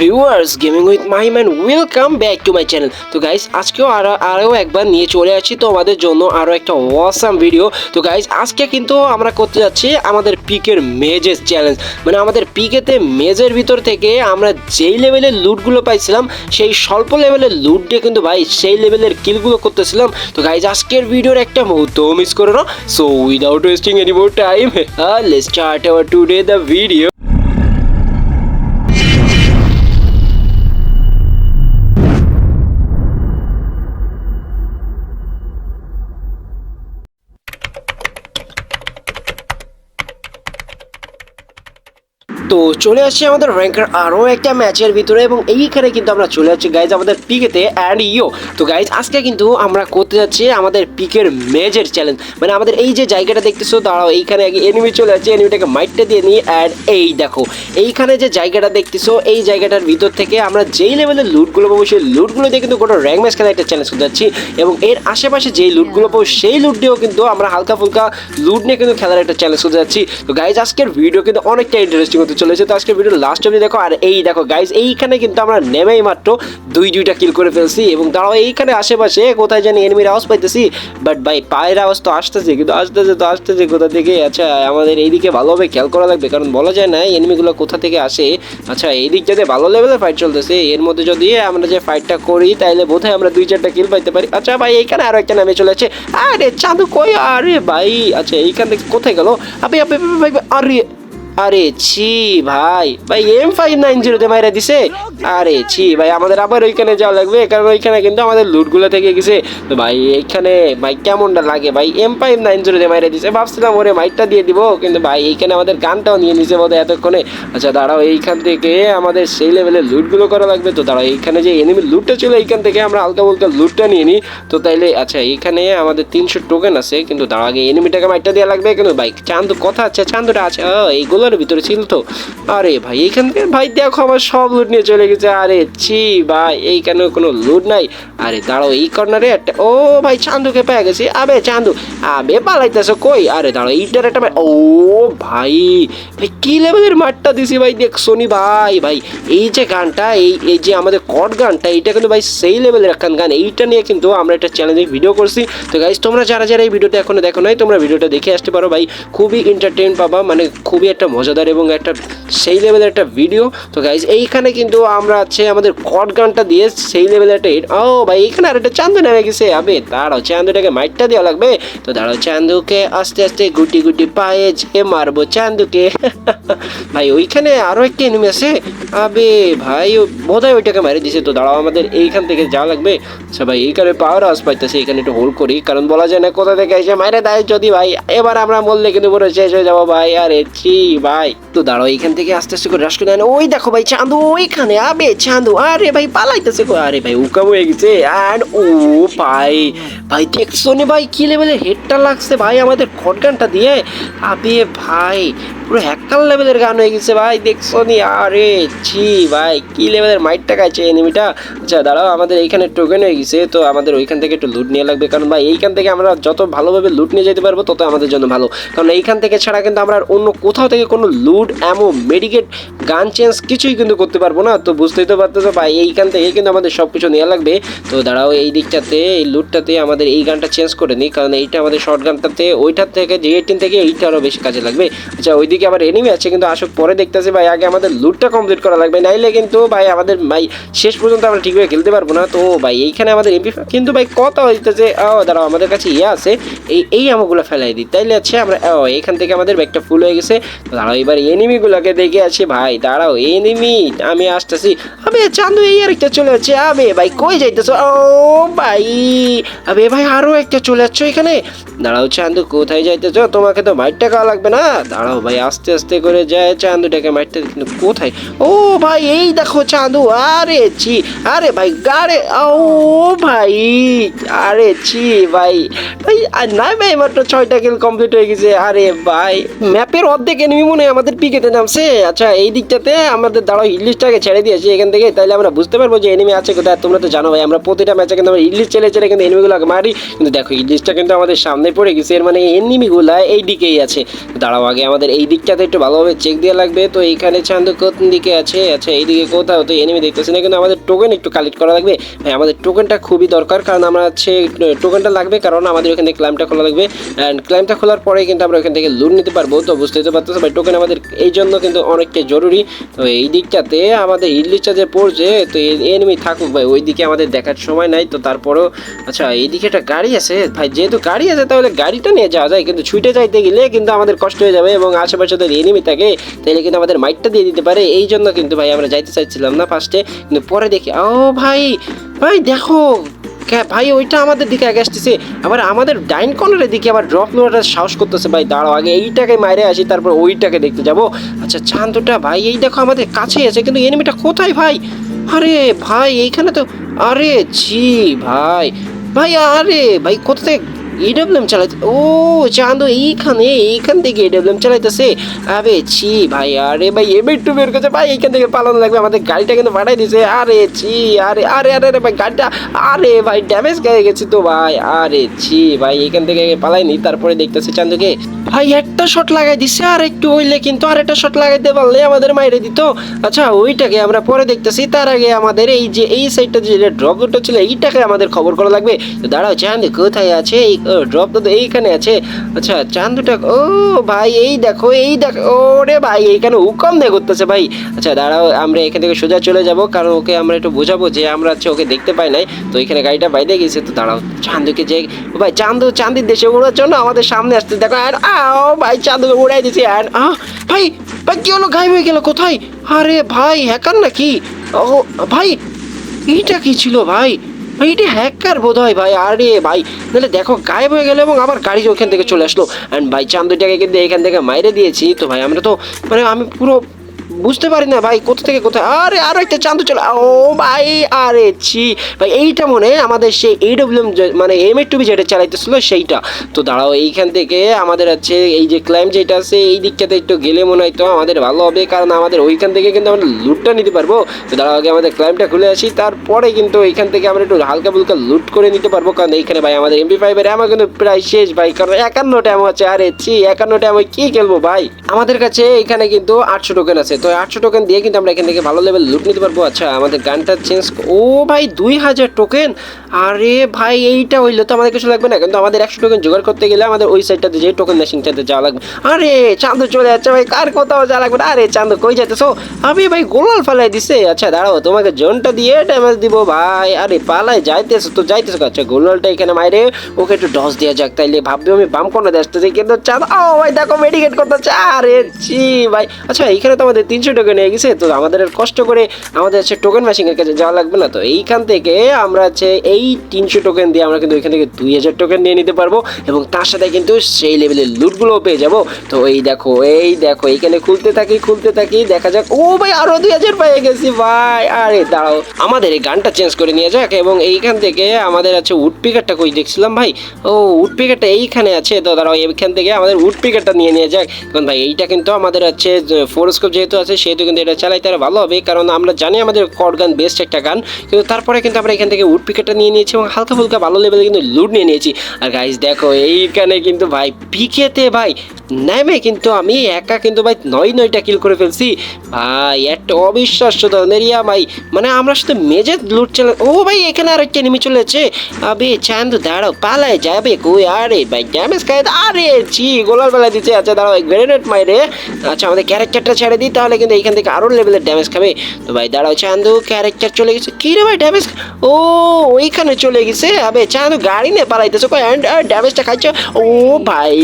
Viewers gaming with my man welcome back to my channel তো guys আজকেও আরও আরও একবার নিয়ে চলে আসছি তোমাদের জন্য আরও একটা ওয়াসাম ভিডিও তো গাইস আজকে কিন্তু আমরা করতে যাচ্ছি আমাদের পিকের মেজের চ্যালেঞ্জ মানে আমাদের পিকেতে মেজের ভিতর থেকে আমরা যেই লেভেলের লুটগুলো পাইছিলাম, সেই স্বল্প লেভেলের লুট দিয়ে কিন্তু ভাই সেই লেভেলের কিলগুলো করতেছিলাম। তো গাইজ আজকের ভিডিওর একটা মুহূর্ত মিস করো না। So without wasting any more time let's start our today the video তো চলে আসছি আমাদের র্যাঙ্কের আরও একটা ম্যাচের ভিতরে এবং এইখানে কিন্তু আমরা চলে যাচ্ছি। গাইজ আমাদের পিকেতে অ্যান্ড ইও তো গাইজ আজকে কিন্তু আমরা করতে যাচ্ছি আমাদের পিকের মেজের চ্যালেঞ্জ মানে আমাদের এই যে জায়গাটা দেখতেছো, দাঁড়াও, এইখানে আগে এনিমি চলে যাচ্ছে এনিমিটাকে মাইটটা দিয়ে নিই অ্যান্ড এই দেখো, এইখানে যে জায়গাটা দেখতেছো, এই জায়গাটার ভিতর থেকে আমরা যেই লেভেলের লুটগুলো পাবো, সেই লুটগুলো দিয়ে কিন্তু গোটা র্যাঙ্ক ম্যাচ খেলা একটা চ্যালেঞ্জ করতে যাচ্ছি এবং এর আশেপাশে যেই লুটগুলো পাবো, সেই লুট দিয়েও কিন্তু আমরা হালকা ফুলকা লুট নিয়ে কিন্তু খেলার একটা চ্যালেঞ্জ করতে যাচ্ছি। তো গাইজ আজকের ভিডিও কিন্তু অনেকটা ইন্টারেস্টিং হতে চলেছে তো আজকের ভিডিও লাস্ট অবধি দেখো, আর এই দেখো গাইজ এইখানে কিন্তু আমরা নেমেই মাত্র দুই দুইটা কিল করে ফেলছি এবং তারাও এইখানে আশেপাশে কোথায় জানি এনিমির আওয়াজ পাইতেছি বাট ভাই পায়ের আওয়াজ তো আসতেছে, কিন্তু আসতেছে তো আসতেছে, কোথা থেকে? আচ্ছা আমাদের এইদিকে ভালোভাবে খেয়াল করা লাগবে, কারণ বলা যায় না এনিমিগুলো কোথা থেকে আসে। আচ্ছা এই দিক যদি ভালো লেভেলের ফাইট চলতেছে, এর মধ্যে যদি আমরা যে ফাইটটা করি তাহলে বোধহয় আমরা দুই চারটা কিল পাইতে পারি। আচ্ছা ভাই, এইখানে আরও একটা নামে চলে যাচ্ছে আরে চাঁদু কই? আরে ভাই আচ্ছা এইখান থেকে কোথায় গেল? আপনি আপনি আরে আরে ছি ভাই ভাই এম ফাইভ নাইন জিরোতে মাইরা দিছে? আরে ছি ভাই, আমাদের আবার ওইখানে যাওয়া লাগবে, কারণ ওইখানে কিন্তু আমাদের লুটগুলো থেকে গেছে। তো ভাই, এইখানে, ভাই, কেমনটা লাগে? ভাই এম ফাইভ নাইন জিরোতে মাইরা দিছে, ভাবছিলাম ওরে মাইকটা দিয়ে দিব, কিন্তু ভাই, এইখানে আমাদের গানটাও নিয়ে নিছে বোধহয় এতক্ষণে। আচ্ছা দাঁড়াও, এইখান থেকে আমাদের সেই লেভেলের লুটগুলো করা লাগবে। তো দাঁড়াও, এইখানে যে এনিমি লুটটা ছিল, এইখান থেকে আমরা হালকা ফুলকা লুটটা নিয়ে নিই। তো তাইলে আচ্ছা এইখানে আমাদের তিনশো টোকেন আছে, কিন্তু দাঁড়া আগে এনিমিটাকে মাইকটা দেওয়া লাগবে, কিন্তু ভাই চান্দু কথা আছে চান্দুটা আছে, ও এইগুলোর ভিতরে ছিল তো। আরে ভাই, এইখান থেকে ভাই দেখো আমার সব লুট নিয়ে চলে গেছে। আরে ছি ভাই, এইখানে কোনো লুট নাই। আরে দাঁড়াও, এই কর্নারে একটা ও ভাই, চান্দুকে পেয়ে গেছি। আবে, চান্দু। আবে, পালাইতেছো কই? আরে দাঁড়াও এইটার একটা ও ভাই ভাই, কি লেভেলের মাঠটা দিছি ভাই, দেখছ নি ভাই ভাই? এই যে গানটা, এই এই যে আমাদের কট গানটা, এইটা কিন্তু ভাই সেই লেভেলের একখান গান। এইটা নিয়ে কিন্তু আমরা একটা চ্যানেলে ভিডিও করছি। তো গাইজ তোমরা যারা যারা এই ভিডিওটা এখনও দেখো নাই, তোমরা ভিডিওটা দেখে আসতে পারো ভাই। খুবই এন্টারটেন পাবা মানে খুবই একটা মজাদার এবং একটা সেই লেভেলের একটা ভিডিও তো গাইজ এইখানে কিন্তু আমরা আছে আমাদের কট গানটা দিয়ে সেই লেভেলের একটা hit- ও ভাই, এইখানে আর একটা চান্দু নেমে গেছে। আবে, দাঁড়াও, চান্দুটাকে মাইটটা দেওয়া লাগবে। তো দাঁড়াও, চান্দুকে আস্তে আস্তে গুটি গুটি পায়ে যে মারবো চান্দুকে। ভাই, ওইখানে আরও একটা এনিমি আছে। আবে ভাই, ও বোধহয় ওইটাকে মারি দিছে। তো দাঁড়াও, আমাদের এইখান থেকে যাওয়া লাগবে। আচ্ছা ভাই, এইখানে পাওয়ার আওয়াজ পাইতেছে এখানে একটু হোল্ড করি। কারণ বলা যায় না কোথা থেকে এসে মাইরে দেয় যদি ভাই। এবার আমরা বললে কিন্তু পুরো শেষ হয়ে যাব ভাই। আরে, ছি ভাই। তো দাঁড়ো এখান থেকে আস্তে আস্তে করে রাস করে। ওই দেখো ভাই চাঁদু ওইখানে, আবে চাঁদু আরে ভাই, পালাইতেছে আরে ভাই, উকা হয়ে গেছে। আর ও ভাই ভাই, দেখছ ভাই, কি লেভেলের হেডটা লাগছে ভাই আমাদের খটগানটা দিয়ে? আবে ভাই পুরো হ্যাকার লেভেলের গান হয়ে গেছে ভাই দেখছ নি আরে ছি ভাই, কি লেভেলের মাইটটা খাইছে এনিমিটা আচ্ছা দাঁড়াও, আমাদের এইখানে টোকেন হয়ে গেছে, তো আমাদের ওইখান থেকে একটু লুট নিয়ে লাগবে, কারণ ভাই, এইখান থেকে আমরা যত ভালোভাবে লুট নিয়ে যেতে পারব, তত আমাদের জন্য ভালো। কারণ এইখান থেকে ছাড়া কিন্তু আমরা অন্য কোথাও থেকে কোনো লুট এমন মেডিকেট গান চেঞ্জ কিছুই কিন্তু করতে পারব না, তো বুঝতেই তো পারতেছো ভাই, এইখান থেকে কিন্তু আমাদের সব কিছু নেওয়া লাগবে। তো দাঁড়াও, এই দিকটাতে, এই লুটটাতে আমাদের এই গানটা চেঞ্জ করে নিই, কারণ এইটা আমাদের শর্ট গানটাতে, ওইটার থেকে জি এইটিন থেকে এইটা আরও বেশি কাজে লাগবে। আচ্ছা ওইদিকে আবার এনিমি আছে, কিন্তু আসুক, পরে দেখতেছি ভাই, আগে আমাদের লুটটা কমপ্লিট করা লাগবে, নাইলে কিন্তু ভাই আমাদের, ভাই শেষ পর্যন্ত আমরা ঠিকভাবে খেলতে পারব না। তো ভাই, এইখানে আমাদের এমপি কিন্তু ভাই, কথা হইতেছে, ও দাঁড়াও, আমাদের কাছে ইয়ে আছে, এই এই আমগুলো ফেলাই দিই। তাইলে আছে আমরা, ও এইখান থেকে আমাদের ব্যাগটা ফুল হয়ে গেছে। দাঁড়াও, এবার এনিমিগুলোকে দেখে আছি ভাই, দাঁড়াও এনিমি আমি আসতেছি। আবে, চান্দু, এই আর একটা চলে যাচ্ছে, আবে, ভাই, কই যাইতেছো? ও, ভাই, আবে, ভাই, আরও একটা চলে যাচ্ছ এখানে। দাঁড়াও, চান্দু, কোথায় যাইতেছো? তোমাকে তো মাইটটা খাওয়া লাগবে না। দাঁড়াও, ভাই আস্তে আস্তে করে যায় চান্দুটাকে মারতে কিন্তু কোথায়? ও ভাই, এই দেখো চাঁদু, আরে ছি, আরে ভাই, গাড়ে, ও ভাই, আরে ছি ভাই। ভাই, আর না ভাই, মাত্র ছয়টা কিল কমপ্লিট হয়ে গেছে, আরে ভাই। ম্যাপের অর্ধেক এনিমি মনে হয় আমাদের পিকেতে নামছে। আচ্ছা এই দিকটাতে আমাদের দাঁড়াও ইলিশটাকে ছেড়ে দিয়েছি এখান থেকে, তাহলে আমরা বুঝতে পারব যে এনিমি আছে কোথায়। তোমরা তো জানো ভাই, আমরা প্রতিটা ম্যাচে কিন্তু আমরা ইংলিশ ছেড়ে ছেড়ে কিন্তু এনিমিগুলোকে মারি। কিন্তু দেখো ইলিশটা কিন্তু আমাদের সামনে পড়ে গেছে, এর মানে এনিমি গুলা এই দিকেই আছে। দাঁড়াও আগে আমাদের এই দিকটাতে একটু ভালোভাবে চেক দেওয়া লাগবে। তো এইখানে চান্দু কোন দিকে আছে? আচ্ছা এইদিকে কোথাও? তো এনিমি দেখতেছি না কিন্তু আমাদের টোকেন একটু কালেক্ট করা লাগবে। ভাই আমাদের টোকেনটা খুবই দরকার। কারণ আমরা হচ্ছে টোকেনটা লাগবে কারণ আমাদের ওখান ক্লাইমটা খোলা লাগবে। অ্যান্ড ক্লাইমটা খোলার পরে কিন্তু আমরা ওখান থেকে লুট নিতে পারব। তো বুঝতেই তো পারতেছো ভাই টোকেন আমাদের এই জন্য কিন্তু অনেকটা জরুরি। তো এই দিকটাতে আমাদের ইডলিচা যে পড়ছে। তো এনিমি থাকুক, ভাই ওই দিকে আমাদের দেখার সময় নাই। তো তারপরেও আচ্ছা এইদিকে একটা গাড়ি আছে। ভাই, যেহেতু গাড়ি আছে, তাহলে গাড়িটা নিয়ে যাওয়া যায়। কিন্তু ছুটে যাইতে গেলে কিন্তু আমাদের কষ্ট হয়ে যাবে এবং আশেপাশে যদি এনিমি থাকে তাহলে কিন্তু আমাদের মাইকটা দিয়ে দিতে পারে। এই জন্য কিন্তু ভাই আমরা যাইতে চাইছিলাম না ফার্স্টে কিন্তু পরে দেখি, ও ভাই ভাই দেখো ভাই ওইটা আমাদের দিকে আগে আসতেছে। আবার আমাদের ডাইন কর্নারের দিকে আবার ড্রপ লোয়ার সাহস করতেছে ভাই, দাঁড়াও, আগে এইটাকে মাইরে আসি, তারপর ওইটাকে দেখতে যাব। আচ্ছা চান্দটা ভাই, এই দেখো আমাদের কাছেই আছে, কিন্তু এনিমিটা কোথায় ভাই? আরে ভাই, এইখানে তো, আরে জি ভাই ভাই, আরে ভাই, কোথা থেকে ইডব্লিউএম চালাইতে ও চাঁদো এইখানে, এইখান থেকে ইডব্লিউএম চালাইতেছে। আবে ছি ভাই, আরে ভাই এবার একটু বের করছে ভাই, এইখান থেকে পালানো লাগবে। আমাদের গাড়িটা কিন্তু পাঠাই দিছে আরে ছি, আরে আরে আরে আরে ভাই, গাড়িটা আরে ভাই ড্যামেজ খেয়ে গেছে তো ভাই। আরে ছি ভাই, এইখান থেকে পালাইনি। তারপরে দেখতেছে চান্দুকে ভাই, একটা শট লাগাই দিছে। আর একটু হইলে কিন্তু আর একটা শট লাগাইতে পারলে আমাদের মাইরে দিত। আচ্ছা ওইটাকে আমরা পরে দেখতেছি। তার আগে আমাদের এই যে, এই সাইডটা যে ড্রপ ছিল, এইটাকে আমাদের খবর করা লাগবে। দাঁড়াও চান্দু কোথায় আছে? এই ড্রপ তো এইখানে আছে। আচ্ছা চান্দুটা, ও ভাই, এই দেখো এই দেখো, ওরে ভাই, এইখানে হুকম দিয়ে করতেছে ভাই। আচ্ছা দাঁড়াও, আমরা এখান থেকে সোজা চলে যাব, কারণ ওকে আমরা একটু বোঝাবো যে আমরা হচ্ছে ওকে দেখতে পাই নাই। তো এখানে গাড়িটা বাইরে গেছে, তো দাঁড়াও, চান্দুকে যে ভাই, চান্দু চান্দির দেশে ওড়ার জন্য আমাদের সামনে আসতে, দেখো, আর, আও, ভাই, চান্দুকে উড়াই দিছি, আর আহ ভাই ভাই, কি হলো, গায়েব হয়ে গেল, কোথায়? আরে ভাই হ্যাকার নাকি? ও, ভাই, এইটা কি ছিল, ভাই? ভাই এটি হ্যাকার বোধ হয় ভাই, আরে ভাই। তাহলে দেখো, গায়েব হয়ে গেলো এবং আমার গাড়ি ওখান থেকে চলে আসলো। অ্যান্ড ভাই চান্দুটাকে কিন্তু এখান থেকে মাইরে দিয়েছি। তো ভাই, আমরা তো মানে আমি পুরো বুঝতে পারি না ভাই, কোথা থেকে কোথায়? আরে, আরও একটা চান্দু চলে, ও ভাই, আরে ছি। ভাই, এইটা মনে আমাদের সেই এইডব্লিউএম মানে এম টুবি যেটা চালাইতেছিল সেইটা। তো দাঁড়াও, এইখান থেকে আমাদের আছে এই যে ক্লাইম যেটা আছে, এই দিকটাতে একটু গেলে মনে হয় তো আমাদের ভালো হবে, কারণ আমাদের ওইখান থেকে কিন্তু আমরা লুটটা নিতে পারব। তো দাঁড়াও, আগে আমাদের ক্লাইমটা খুলে আসি, তারপরে কিন্তু এইখান থেকে আমরা একটু হালকা ফুলকা লুট করে নিতে পারব, কারণ এইখানে ভাই আমাদের এমপি ফাইভের আমার কিন্তু প্রায় শেষ ভাই, কারণ একান্ন ট্যাম আছে, আরে ছি একান্ন ট্যাম কি খেলব ভাই? আমাদের কাছে এখানে কিন্তু আটশো টোকেন আছে তো আটশো টোকেন দিয়ে কিন্তু আমরা এখান থেকে ভালো লেভেল লুট নিতে পারব। আচ্ছা আমাদের গানটা চেঞ্জ ও ভাই, দুই হাজার টোকেন আরে ভাই, এইটা হইলে তো আমাদের কিছু লাগবে না। কিন্তু আমাদের একশো টোকেন জোগাড় করতে গেলে আমাদের ওই সাইডটাতে যে টোকেন মেশিনটাতে যাওয়া লাগবে। আরে, চাঁদ চলে যাচ্ছে ভাই, কার কোথাও যাওয়া লাগবে না। আরে, চাঁদ, কই যাইতেছো? আমি ভাই, গোলাল ফালাই দিছে। আচ্ছা দাঁড়াও, তোমাকে জোনটা দিয়ে ড্যামেজ দিব ভাই। আরে, পালাই যাইতেছো তো, যাইতেছো আচ্ছা গোলালটা এখানে মাইরে ওকে একটু ডস দেওয়া যাক। তাইলে ভাববে আমি বাম কোনে আসতেছি, কিন্তু চাঁদ ও ভাই, দেখো মেডিকেট করতেছে। আরে জি ভাই। আচ্ছা এইখানে তো আমাদের তিনশো টোকেন হয়ে গেছে, তো আমাদের কষ্ট করে আমাদের হচ্ছে টোকেন মেশিনের কাছে যাওয়া লাগবে না। তো এইখান থেকে আমরা হচ্ছে এই তিনশো টোকেন দিয়ে আমরা কিন্তু এখান থেকে দুই হাজার টোকেন নিয়ে নিতে পারব এবং তার সাথে কিন্তু সেই লেভেলের লুটগুলোও পেয়ে যাব। তো এই দেখো এই দেখো এইখানে খুলতে থাকি খুলতে থাকি, দেখা যাক। ও ভাই, আরও দুই হাজার পেয়ে গেছি, ভাই। আরে দাঁড়াও, আমাদের এই গানটা চেঞ্জ করে নিয়ে যাক এবং এইখান থেকে আমাদের আছে উড পিকারটা কই দেখছিলাম, ভাই? ও উড পিকারটা এইখানে আছে, তো দাঁড়াও, এইখান থেকে আমাদের উড পিকারটা নিয়ে নিয়ে যাক। কারণ ভাই, এইটা কিন্তু আমাদের হচ্ছে ফোরস্কোপ যেহেতু আছে, সেহেতু কিন্তু এটা চালাইতে তারা ভালো হবে, কারণ আমরা জানি আমাদের কট গান বেস্ট একটা গান কিন্তু তারপরে কিন্তু আমরা এখান থেকে উড পিকেটটা নিয়ে নিয়েছি এবং হালকা ফুলকা ভালো লেভেলে কিন্তু লুট নিয়ে নিয়েছি। আর গাইজ দেখো, এইখানে কিন্তু ভাই পিকেতে ভাই নেমে কিন্তু আমি একা কিন্তু ভাই নয় নয়টা কিল করে ফেলছি। ভাই, একটা অবিশ্বাস্য ধরনের ইয়া ভাই। মানে আমরা শুধু মেজে লুট চলে ও ভাই, এখানে আর একটা নেমে চলেছে আবে চান্দু দাঁড়াও, পালায় যাবে কই? আরে ভাই ড্যামেজ খাই আরে, ছি, গোলার বেলা দিচ্ছে আচ্ছা দাঁড়াও গ্রেনেড মাইরে আচ্ছা আমাদের ক্যারেক্টারটা ছেড়ে দিই, তাহলে কিন্তু এখান থেকে আরও লেভেলের ড্যামেজ খাবে। তো ভাই, দাঁড়াও চান্দু ক্যারেক্টার চলে গেছে। কি রে ভাই ড্যামেজ ও, ওইখানে চলে গেছে। আবে চান্দু গাড়ি নিয়ে পালাইতেছো। কই ড্যামেজটা খাইছো? ও ভাই,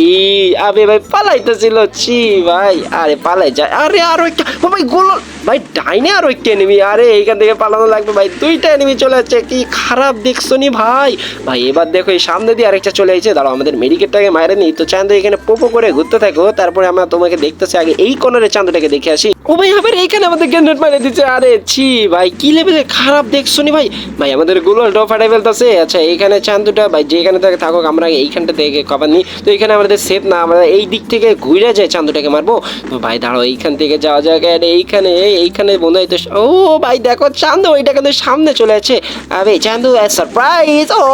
আবে ভাই পালাইতেছিল, ছি ভাই, আরে পালাই যায়। আরে আরও একটা ভাই, গোল ভাই, ডাইনে আরও একটা এনিমি আরে এইখান থেকে পালানো লাগবে ভাই, দুইটা এনিমি চলে যাচ্ছে, কি খারাপ দেখছ নি ভাই? ভাই, এবার দেখো এই সামনে দিয়ে আরেকটা চলে এসেছে দাঁড়াও, আমাদের মেডিকেটটাকে মারে নি তো চান্দু এখানে পোপো করে ঘুরতে থাকো, তারপরে আমরা তোমাকে দেখতেছি। আগে এই কর্নারে চান্দুটাকে দেখে আসি। ও ভাই, আবার এইখানে আমাদের গ্রেনেড মারে দিচ্ছে। আরে ছি ভাই, কি লেভেলে খারাপ দেখছ নি ভাই? ভাই, আমাদেরগুলো ড্র ফাটাই ফেলতেছে। আচ্ছা এইখানে চান্দুটা ভাই, যেখানে থাকে থাকুক, আমরা এইখানটা থেকে কভার নিই। তো এখানে আমাদের সেফ না, আমরা এই দিক থেকে ঘুরে যায় চান্দুটাকে মারবো। তো ভাই, দাঁড়াও, এইখান থেকে যাওয়া যাক। আর এইখানে এইখানে মনে হয় তো ও ভাই, দেখো চান্দু ওইটা কিন্তু সামনে চলে আছে আরে, চান্দু সারপ্রাইজ ও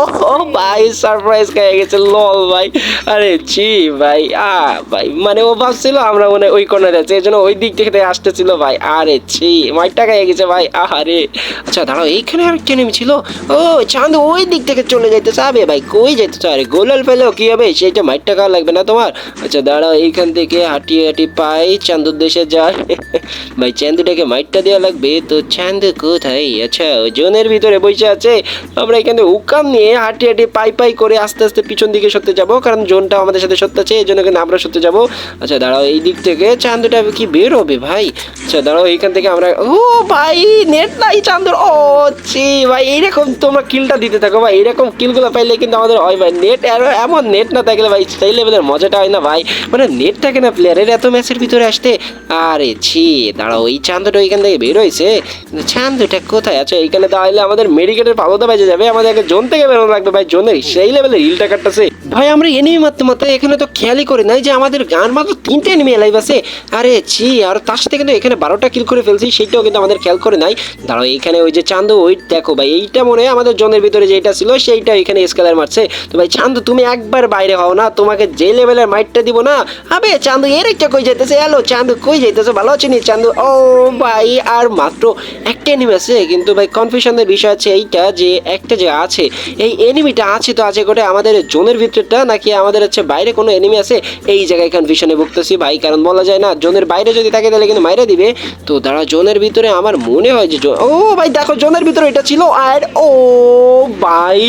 ভাই সারপ্রাইজ খেয়ে গেছে লল ভাই। আরে জি ভাই, আ ভাই মানে ও ভাবছিল আমরা মনে ওই কর্নারে আছে এই জন্য ওই দিক থেকে আসতেছিল ভাই। আরে, ছি মাইটটা খেয়ে গেছে ভাই আরে আচ্ছা দাঁড়াও, এইখানে আর একটা নেমে ছিল ও, চান্দু, ওই দিক থেকে চলে যাইতে চাবে ভাই, কই যাইতে আরে, গোলাল পেলেও কি হবে? সেইটা মাইটটা খাওয়া লাগবে না তোমার। আচ্ছা দাঁড়াও, এইখান থেকে হাঁটিয়ে হাঁটি পাই, চান্দুর দেশে যায় ভাই, চান্দুটাকে মাইটটা দেওয়া লাগবে। তো চান্দু কোথায়? আচ্ছা জোনের ভিতরে বসে আছে। আমরা এখানে উকাম নিয়ে হাঁটি হাঁটি পাই পাই করে আস্তে আস্তে পিছন দিকে সত্যি যাব। কারণ জোনটা আমাদের সাথে সত্য আছে এই জন্য কিন্তু আমরা সত্যি যাব। আচ্ছা দাঁড়াও, এই দিক থেকে চান্দুটা কি বের হবে, ভাই? আচ্ছা দাঁড়াও, এইখান থেকে আমরা ও, ভাই, নেট নাই চান্দুর। ও, ছি, ভাই, এইরকম তোমরা কিলটা দিতে থাকো, ভাই। এরকম কিলগুলো পাইলে কিন্তু আমাদের হয়, ভাই। নেট এমন নেট না থাকলে, ভাই, সেই লেভেলের মজাটা হয় না, ভাই। মানে নেট থাকে না প্লেয়ারের এত ম্যাচের ভিতরে আসতে। আরে ছি, দাঁড়াও ওই চান্দুটা ওইখান থেকে বের হয়েছে। চান্দুটা কোথায় আছে? এইখানে দাঁড়াইলে আমাদের মেডিকেটের পালোটা বেজে যাবে। আমাদের জোন থেকে বেরোনো লাগবে ভাই। জোনের সেই লেভেলের হিলটা কাটতেছে। ভাই, আমরা এনিমি মারতে মারতে এখানে তো খেয়ালই করি নাই যে আমাদের গান মাত্র তিনটে এনিমি লাইভ আছে। আরে ছি, আর তার সাথে কিন্তু এখানে বারোটা কিল করে ফেলছি, সেইটাও কিন্তু আমাদের খেয়াল করে নাই। দাঁড়াও, এখানে ওই যে চান্দু, ওই দেখো ভাই, এইটা মনে হয় আমাদের জনের ভিতরে যেটা ছিল, সেইটা এখানে স্কেলার মারছে। তো ভাই, চান্দু, তুমি একবার বাইরে হও না, তোমাকে যে লেভেলের মাইটটা দিব না। আবে, চান্দু, এর একটা কই যাইতেছে? হ্যালো চান্দু, কই যাইতেছে? ভালো আছে নি, চান্দু? ও ভাই, আর মাত্র একটা এনিমি আছে, কিন্তু ভাই কনফিউশনের বিষয় আছে এইটা যে, একটা যে আছে, এই এনিমিটা আছে তো আছে করে আমাদের জনের জোনের ভিতরটা নাকি আমাদের হচ্ছে বাইরে কোনো এনিমি আছে? এই জায়গায় কনফিউশনে ভুগতেছি ভাই, কারণ বলা যায় না, জোনের বাইরে যদি থাকে তাহলে কিন্তু মাইরে দিবে। তো দাঁড়া জোনের ভিতরে আমার মনে হয় যে ও ভাই, দেখো, জোনের ভিতরে এটা ছিল, আর ও ভাই,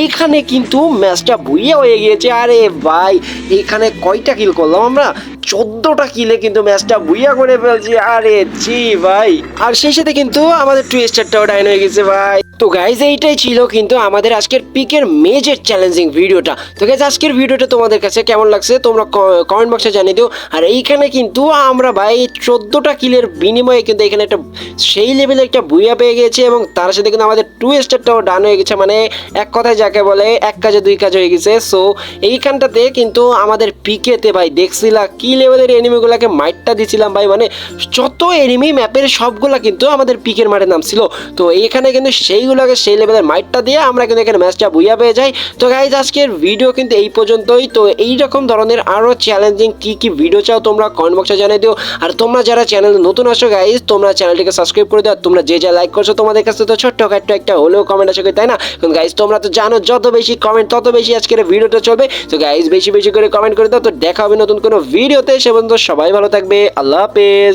এইখানে কিন্তু ম্যাচটা বুইয়ে হয়ে গিয়েছে। আরে ভাই, এইখানে কয়টা কিল করলাম আমরা? চোদ্দটা কিলে কিন্তু ম্যাচটা বুইয়া করে ফেলছি। আরে জি ভাই। আর সেই সাথে কিন্তু আমাদের টু স্টারটাও ডাইন হয়ে গেছে ভাই। তো গাইজ এইটাই ছিল কিন্তু আমাদের আজকের পিকের মেজর চ্যালেঞ্জিং ভিডিওটা। তো গাইজ আজকের ভিডিওটা তোমাদের কাছে কেমন লাগছে তোমরা কমেন্ট বক্সে জানিয়ে দিও। আর এইখানে কিন্তু আমরা ভাই চোদ্দোটা কিলের বিনিময়ে কিন্তু এখানে একটা সেই লেভেলে একটা বুইয়া পেয়ে গেছে এবং তার সাথে কিন্তু আমাদের টু স্টারটাও ডান হয়ে গেছে। মানে এক কথায় যাকে বলে এক কাজে দুই কাজ হয়ে গেছে। সো এইখানটাতে কিন্তু আমাদের পিকেতে ভাই দেখছিলা কি লেভেলের এনিমিগুলোকে মাইটটা দিছিলাম ভাই। মানে যত এনিমি ম্যাপের সবগুলা কিন্তু আমাদের পিকের মাঠে নামছিল। তো এইখানে কিন্তু সেইগুলোকে সেই লেভেলের মাইটটা দিয়ে আমরা কিন্তু এখানে ম্যাচটা বুইয়া পেয়ে যাই। তো গাইজ আজকের ভিডিও কিন্তু এই পর্যন্তই। তো এই রকম ধরনের আরও চ্যালেঞ্জিং কি কি ভিডিও চাও তোমরা কমেন্ট বক্সে জানিয়ে দিও। আর তোমরা যারা চ্যানেলে নতুন আসো গাইজ তোমরা চ্যানেলটিকে সাবস্ক্রাইব করে দাও। তোমরা যে যা লাইক করছ তোমাদের কাছে তো ছোট্ট একটা একটা হলেও কমেন্ট আসে তাই না? কারণ গাইজ তোমরা তো জানো, যত বেশি কমেন্ট তত বেশি আজকের ভিডিওটা চলবে। তো গাইজ বেশি বেশি করে কমেন্ট করে দাও। তো দেখা হবে নতুন কোনো ভিডিওতে সে পর্যন্ত সবাই ভালো থাকবে। আল্লাহ হাফেজ।